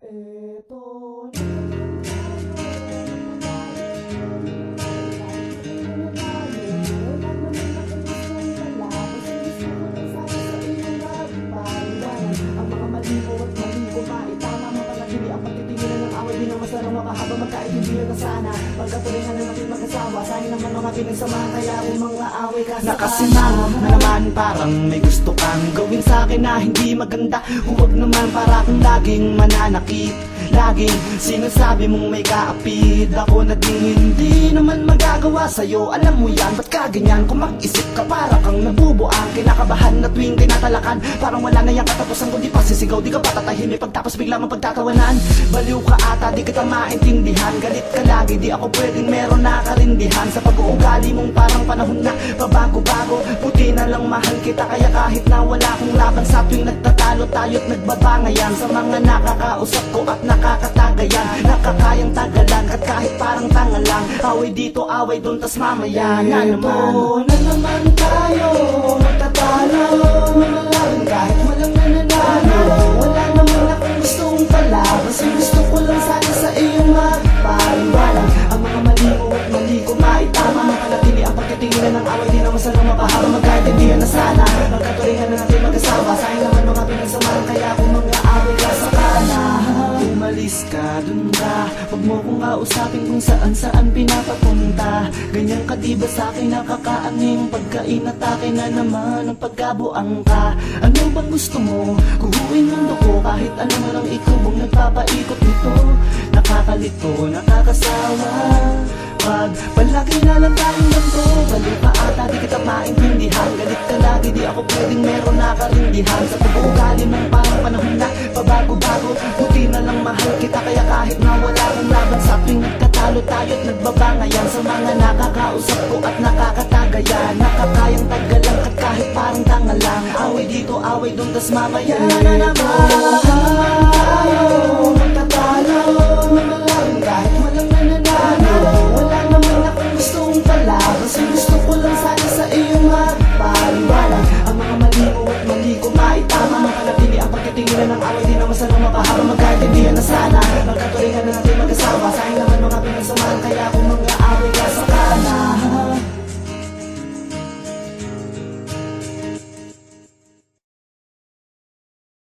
Eto Ang mga maligo at maligo maitama Mapanatili ang pagtitinginan ng away Di na sana Pagkatuloy na natin mag-asawa Sayang naman mga pinagsamahan Kaya mga away ka sa Nakasimango na naman parang may gusto akin na hindi maganda. Huwag naman para kang laging mananakit. Laging sinasabi mong may kaapid. Ako na din hindi naman magagawa sa'yo. Alam mo yan, ba't ka ganyan? Kung mag-isip ka para kang nabubuang Kinakabahan na tuwing tinatalakan. Parang wala na yung katapusan kundi pasisigaw. Di ka patatahimik pagtapos bigla mong pagtatawanan Baliw ka ata, di kita maintindihan. Galit ka lagi, di ako pwedeng meron na karindihan. Sa pag-uugali mong parang panahon na Pabago-bago, kita Kaya kahit na wala akong laban sa tuwing nagtatalo tayo't nagbabangayan. Sa mga nakakausap ko at nakakatagayan Nakakayang tagalan at kahit parang tanga lang Away dito, away dun, tas mamaya na naman na naman. tayo Magtatalo Umalis ka, dun ka Huwag mo kong kausapin kung saan saan pinapapunta. Ganyan ka diba sa akin nakakaaning Pagkainatake na naman ang pagkabuang ka. Ano bang gusto mo? Kuhuin mundo ko kahit ano na lang ikaw ang nagpapaikot nito. Nakakalito, nakakasawa. Pag palagi na lang tayong wala kang laban Sa tuwing nagtatalo tayo't nagbabangayan Sa mga nakakausap ko at nakakatagayan Nakakayang tagalang at kahit parang tanga lang. Away dito, away doon, tas mamaya na naman